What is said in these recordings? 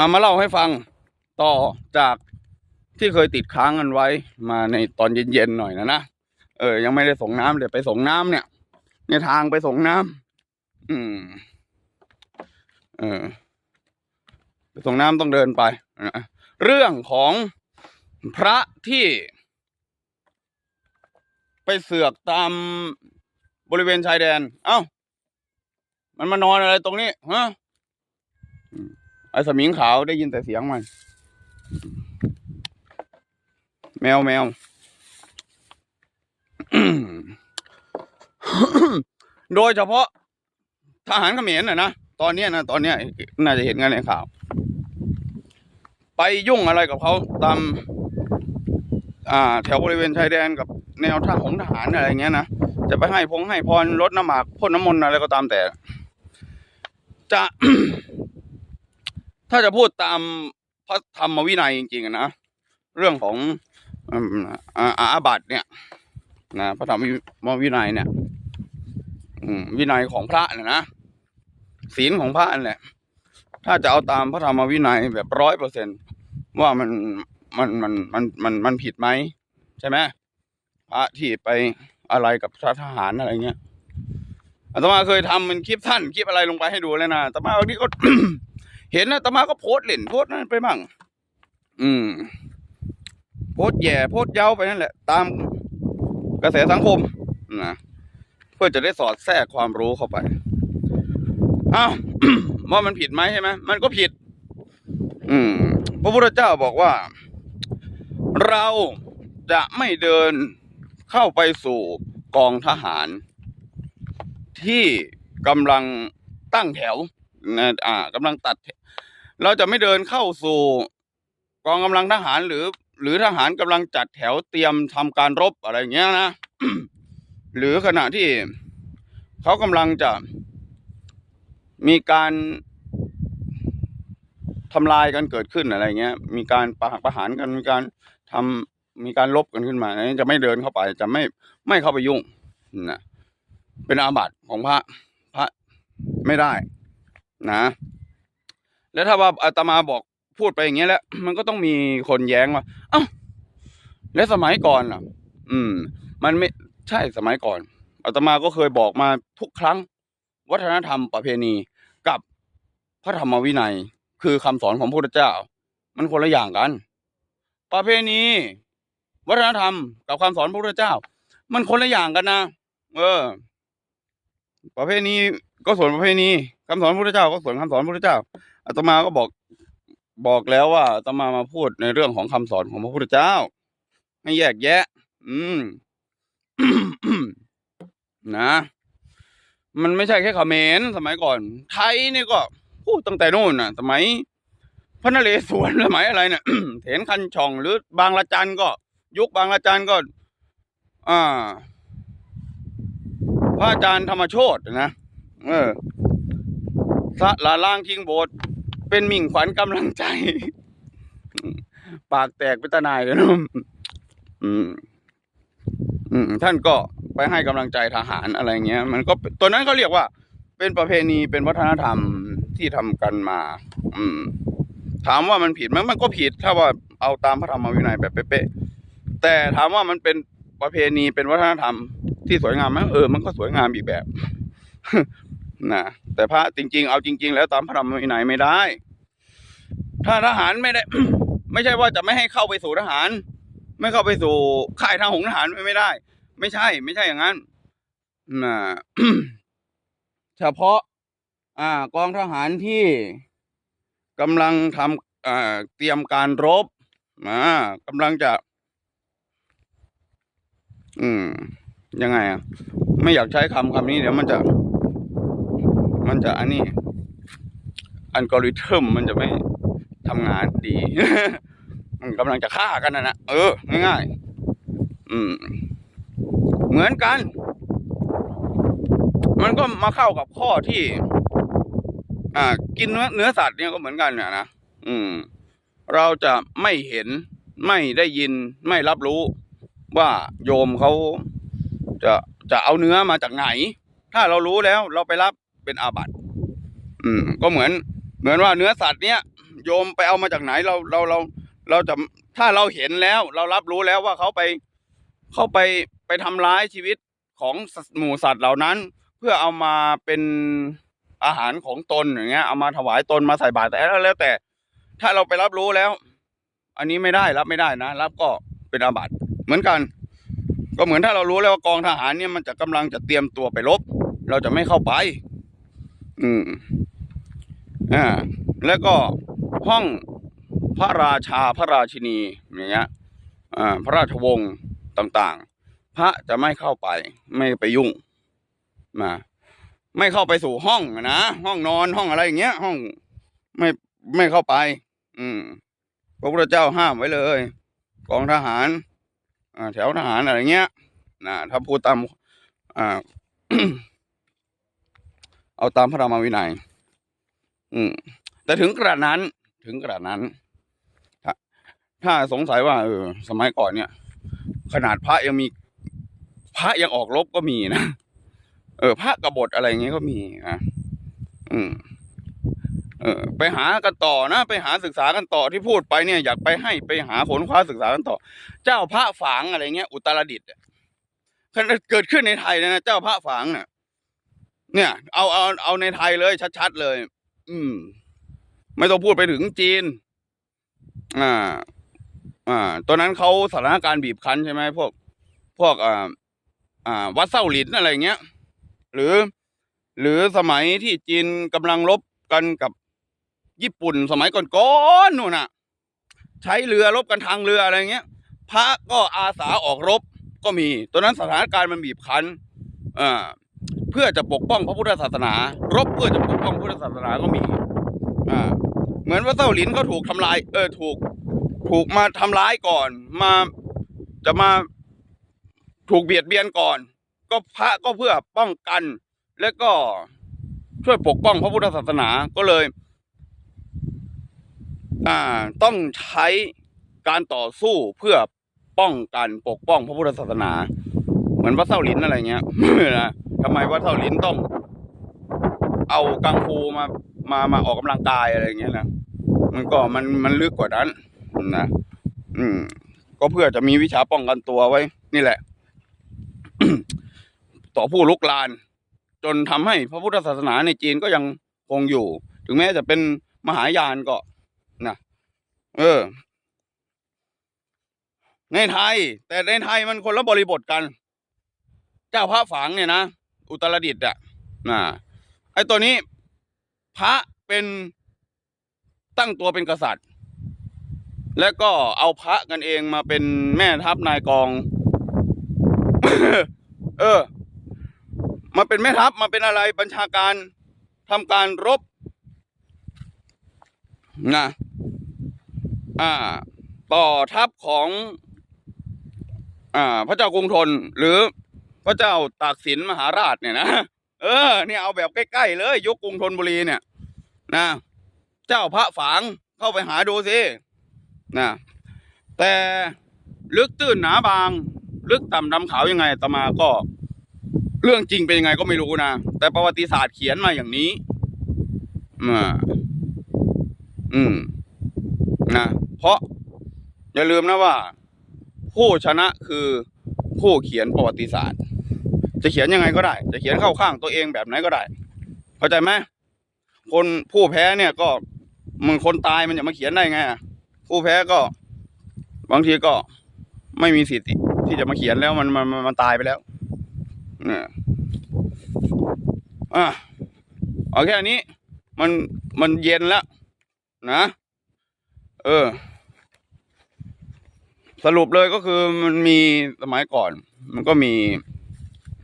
ามาเล่าให้ฟังต่อจากที่เคยติดค้างกันไว้ มาในตอนเย็นๆหน่อยนะนะเออ ยังไม่ได้ส่งน้ำเดี๋ยวไปส่งน้ำเนี่ยในทางไปส่งน้ำอืม เออไปส่งน้ำต้องเดินไปนะเรื่องของพระที่ ไปเสือกตามบริเวณชายแดน เอ้า มันมานอนอะไรตรงนี้ ฮะ ไอ้สมิงขาวได้ยินแต่เสียงมัน แมวแมวโดยเฉพาะทหารเขมรน่ะนะตอนนี้นะตอนนี้น่าจะเห็นกันในข่าว ไปยุ่งอะไรกับเขาตามาแถวบริเวณชายแดนกับแนวท่าของทหารอะไรเงี้ยนะจะไปให้พงให้พรลดน้ำหมากพ่นน้ำมนต์อะไรก็ตามแต่ จะ ถ้าจะพูดตามพระธรรมวินัยจริงๆนะเรื่องของอาบัติเนี่ยนะพระธรรมวินัยเนี่ยวินัยของพระเนะนะศีลของพระนั่นแหละถ้าจะเอาตามพระธรรมวินัยแบบร้อยเปอร์เซ็นว่ามันมันมันมันมันมันผิดไหมใช่ไหมพระที่ไปอะไรกับทหารอะไรเงี้ยอาตมาเคยทำมันคลิปสั้นคลิปอะไรลงไปให้ดูแล้วนะอาตมาบางทีก็ เห็นนะตมาก็โพสเล่นโพสนั่นไปบ้างอืม โพสแย่โพสเย้าไปนั่นแหละ ตามกระแสสังคมนะเพื่อจะได้สอดแทรกความรู้เข้าไปอ้าวว่ามันผิดไหมใช่ไหมมันก็ผิด อืม พระพุทธเจ้าบอกว่า เราจะไม่เดินเข้าไปสู่กองทหาร ที่กำลังตั้งแถว นะอ่ากำลังตัด เราจะไม่เดินเข้าสู่ กองกำลังทหารหรือ หรือทหารกำลังจัดแถวเตรียมทำการรบอะไรเงี้ยนะหรือขณะที่เขากำลังจะมีการทำลายกันเกิดขึ้นอะไรเงี้ย มีการประหักประหารกัน มีการทำมีการลบกันขึ้นมานจะไม่เดินเข้าไป จะไม่ไม่เข้าไปยุ่งนะเป็นอาบัติของพระ พระไม่ได้ นะ แล้วถ้าว่าอาตมาบอกพูดไปอย่างเงี้ยแล้ว มันก็ต้องมีคนแย้งว่าเอ้าแล้วสมัยก่อนล่ะ อืม มันไม่ใช่สมัยก่อนอาตมาก็เคยบอกมาทุกครั้ง วัฒนธรรมประเพณีกับพระธรรมวินัย คือคำสอนของพระพุทธเจ้า มันคนละอย่างกัน ประเพณี วัฒนธรรมกับคำสอนพระพุทธเจ้า มันคนละอย่างกันนะเออ ประเพณีก็ส่วนประเพณี คำสอนพระพุทธเจ้าก็ส่วนคำสอนพระพุทธเจ้าอาตมาก็บอกบอกแล้วว่าอาตมามาพูดในเรื่องของคำสอนของพระพุทธเจ้าให้แยกแยะ อืมนะ มันไม่ใช่แค่เมรสมัยก่อน ไทยนี่ก็พูดตั้งแต่นู่นน่ะ สมัยพระนเรศวรสมัยอะไรเนี่ยเถนคันช่องหรือบางละจันก็ ยุคบางละจันก็ อ่า พระอาจารย์ธรรมโชตนะเออ สะลาล่างทิ้งโบสเป็นมิ่งขวัญกำลังใจ ปากแตกเป็นตาหนายเลยนะอืมอืมท่านก็ไปให้กำลังใจทหารอะไรเงี้ย มันก็ตัวนั้นเขาเรียกว่า เป็นประเพณีเป็นวัฒนธรรมที่ทำกันมา อืม ถามว่ามันผิดไหมมันก็ผิด ถ้าว่าเอาตามพระธรรมวินัยแบบเป๊ะๆแต่ถามว่ามันเป็นประเพณีเป็นวัฒนธรรมที่สวยงามไหมเออ มันก็สวยงามอีกแบบ นะแต่พระจริง ๆ เอาจริง ๆ แล้วตามพระธรรมวินัยไม่ได้ ถ้าทหารไม่ได้ ไม่ใช่ว่าจะไม่ให้เข้าไปสู่ทหาร ไม่เข้าไปสู่ค่ายทางหงทหารไม่ได้ ไม่ใช่ ไม่ใช่อย่างนั้นนะเฉพาะ อ่ากองทหารที่กำลังทำอ่าเตรียมการรบอ่ากำลังจะ อืมยังไงอะ ไม่อยากใช้คำคำนี้เดี๋ยวมันจะ มันจะอันนี้อัลกอริทึมมันจะไม่ทำงานดี มันกำลังจะฆ่ากันนะนะเออง่ายๆอืม เหมือนกัน มันก็มาเข้ากับข้อที่ อ่า กินเนื้อเนื้อสัตว์เนี่ยก็เหมือนกันเนี่ยนะอืม เราจะไม่เห็นไม่ได้ยินไม่รับรู้ ว่าโยมเขาจะจะเอาเนื้อมาจากไหน ถ้าเรารู้แล้วเราไปรับ เป็นอาบัติอืม ก็เหมือน เหมือนว่าเนื้อสัตว์เนี้ยโยมไปเอามาจากไหนเราเราเรา เราจะถ้าเราเห็นแล้ว เรารับรู้แล้วว่าเขาไปเขาไปไปทำร้ายชีวิตของหมู่สัตว์เหล่านั้น เพื่อเอามาเป็นอาหารของตนอย่างเงี้ยเอามาถวายตนมาใส่บาตรแต่แล้วแต่ ถ้าเราไปรับรู้แล้ว อันนี้ไม่ได้รับไม่ได้นะรับก็เป็นอาบัติเหมือนกัน ก็เหมือนถ้าเรารู้แล้วว่ากองทหารเนี่ยมันจะกำลังจะเตรียมตัวไปรบเราจะไม่เข้าไป อืมอ่าแล้วก็ห้องพระราชาพระราชินีอย่างเงี้ยอ่าพระราชวงศ์ต่างๆ พระจะไม่เข้าไป ไม่ไปยุ่งมาไม่เข้าไปสู่ห้องนะห้องนอนห้องอะไรอย่างเงี้ย ห้องไม่ไม่เข้าไป อืม พระพุทธเจ้าห้ามไว้เลย กองทหารอ่าแถวทหารอะไรเงี้ยนะถ้าพูดตามอ่า เอาตามพระธรรมวินัย อืม แต่ถึงกระนั้น ถึงกระนั้น ถ้าถ้าสงสัยว่าเออ สมัยก่อนเนี่ย ขนาดพระยังมีพระยังออกรบก็มีนะเออพระกบฏอะไรเงี้ยก็มีนะอืม เออ ไปหากันต่อนะ ไปหาศึกษากันต่อที่พูดไปเนี่ย อยากไปให้ไปหาขนคว้าศึกษากันต่อ เจ้าพระฝางอะไรเงี้ย อุตรดิตถ์เกิดขึ้นในไทยเลยนะเจ้าพระฝางเนี่ย เนี่ย เอาเอาเอาในไทยเลยชัดๆเลย อืม ไม่ต้องพูดไปถึงจีน อ่า อ่า ตอนนั้นเขาสถานการณ์บีบคั้นใช่ไหมพวก พวกอ่าอ่า วัดเส้าหลินอะไรเงี้ย หรือ หรือสมัยที่จีนกำลังรบกันกับญี่ปุ่นสมัยก่อนๆนู่นน่ะ ใช้เรือรบกันทางเรืออะไรเงี้ย พระก็อาสาออกรบก็มีตอนนั้นสถานการณ์มันบีบคั้นอ่า เพื่อจะปกป้องพระพุทธศาสนา รบเพื่อจะปกป้องพุทธศาสนาก็มีอ่าเหมือนว่าเต้าหลินเขาถูกทำลาย เออถูก ถูกมาทำร้ายก่อน มาจะมาถูกเบียดเบียนก่อน ก็พระก็เพื่อป้องกัน แล้วก็ช่วยปกป้องพระพุทธศาสนาก็เลย อ่าต้องใช้การต่อสู้เพื่อป้องกันปกป้องพระพุทธศาสนา เหมือนวัดเส้าหลินอะไรเงี้ยนะ ทำไมวัดเส้าลิ้นต้อง เอากังฟูมามามาออกกำลังกายอะไรเงี้ยนะมันก็มันมันลึกกว่านั้นนะอืม ก็เพื่อจะมีวิชาป้องกันตัวไว้ นี่แหละ ต่อผู้ลุกลาน จนทำให้พระพุทธศาสนาในจีนก็ยังคงอยู่ ถึงแม้จะเป็นมหายานก็นะเออ ในไทย แต่ในไทยมันคนละบริบทกัน เจ้าพระฝางเนี่ยนะ อุตรดิตถ์อะนะไอ้ตัวนี้ พระเป็นตั้งตัวเป็นกษัตริย์ แล้วก็เอาพระกันเองมาเป็นแม่ทัพนายกอง เออ มาเป็นแม่ทัพมาเป็นอะไรบัญชาการทำการรบนะอ่า ต่อทัพของ อ่า พระเจ้ากรุงธนหรือ พระเจ้าตากสินมหาราชเนี่ยนะเออเนี่ยเอาแบบใกล้ๆเลยยุคกรุงธนบุรีเนี่ย นะ เจ้าพระฝางเข้าไปหาดูสินะแต่ลึกตื้นหนาบาง ลึกต่ำดำขาวยังไงอาตมาก็ เรื่องจริงเป็นยังไงก็ไม่รู้นะแต่ประวัติศาสตร์เขียนมาอย่างนี้อ่าอืมนะเพราะอย่าลืมนะว่า ผู้ชนะคือผู้เขียนประวัติศาสตร์ จะเขียนยังไงก็ได้ จะเขียนเข้าข้างตัวเองแบบไหนก็ได้ เข้าใจไหมคนผู้แพ้เนี่ยก็มึงคนตายมันจะมาเขียนได้ไงผู้แพ้ก็ บางทีก็ไม่มีสิทธิ์ที่จะมาเขียนแล้วมันมันมันมันตายไปแล้วเนี่ยอะเอาแค่นี้ มันมันเย็นแล้วนะ เออ สรุปเลยก็คือมันมีสมัยก่อน มันก็มี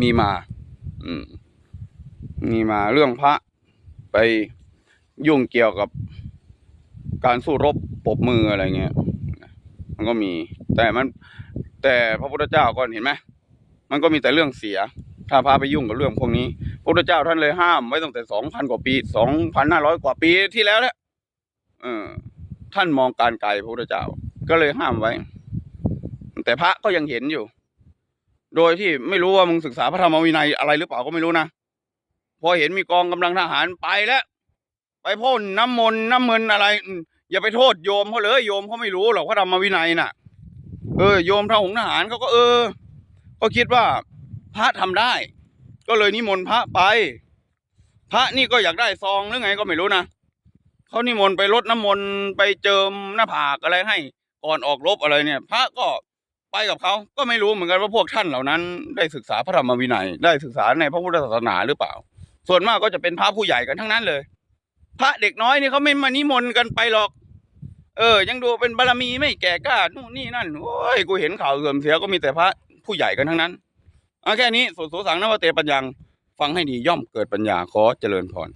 มีมา อืม มีมาเรื่องพระไปยุ่งเกี่ยวกับการสู้รบปบมืออะไรเงี้ยมันก็มี แต่มัน แต่พระพุทธเจ้าก็เห็นไหมมันก็มีแต่เรื่องเสีย ถ้าพาไปยุ่งกับเรื่องพวกนี้ พระพุทธเจ้าท่านเลยห้ามไว้ตั้งแต่สองพันกว่าปีสองพันห้าร้อยกว่าปีที่แล้วแหละเออ ท่านมองการไกลพระพุทธเจ้า ก็เลยห้ามไว้ แต่พระก็ยังเห็นอยู่ โดยที่ไม่รู้ว่ามึงศึกษาพระธรรมวินัยอะไรหรือเปล่าก็ไม่รู้นะพอเห็นมีกองกำลังทหารไปแล้ว ไปพ่นน้ำมนต์น้ำเมินอะไร อย่าไปโทษโยมเขาเลยโยมเขาไม่รู้หรอกพระธรรมวินัยน่ะ เออโยมทหงทหารเขาก็เออ ก็คิดว่าพระทำได้ ก็เลยนิมนต์พระไป พระนี่ก็อยากได้ซองหรือไงก็ไม่รู้นะเขานิมนต์ไปรดน้ำมนต์ไปเจิมหน้าผากอะไรให้ก่อนออกรบอะไรเนี่ย พระก็ ไปกับเขาก็ไม่รู้เหมือนกันว่าพวกท่านเหล่านั้น ได้ศึกษาพระธรรมวินัย ได้ศึกษาในพระพุทธศาสนาหรือเปล่า ส่วนมากก็จะเป็นพระผู้ใหญ่กันทั้งนั้นเลย พระเด็กน้อยนี่เขาไม่มานิมนต์กันไปหรอก เออ ยังดูเป็นบารมีไม่แก่กล้านู่นนี่นั่นโอ้ยกูเห็นข่าวเสื่อมเสียก็มีแต่พระผู้ใหญ่กันทั้งนั้นเอาแค่นี้สุดโสสังนวเตปัญญัง ฟังให้ดีย่อมเกิดปัญญาขอเจริญพร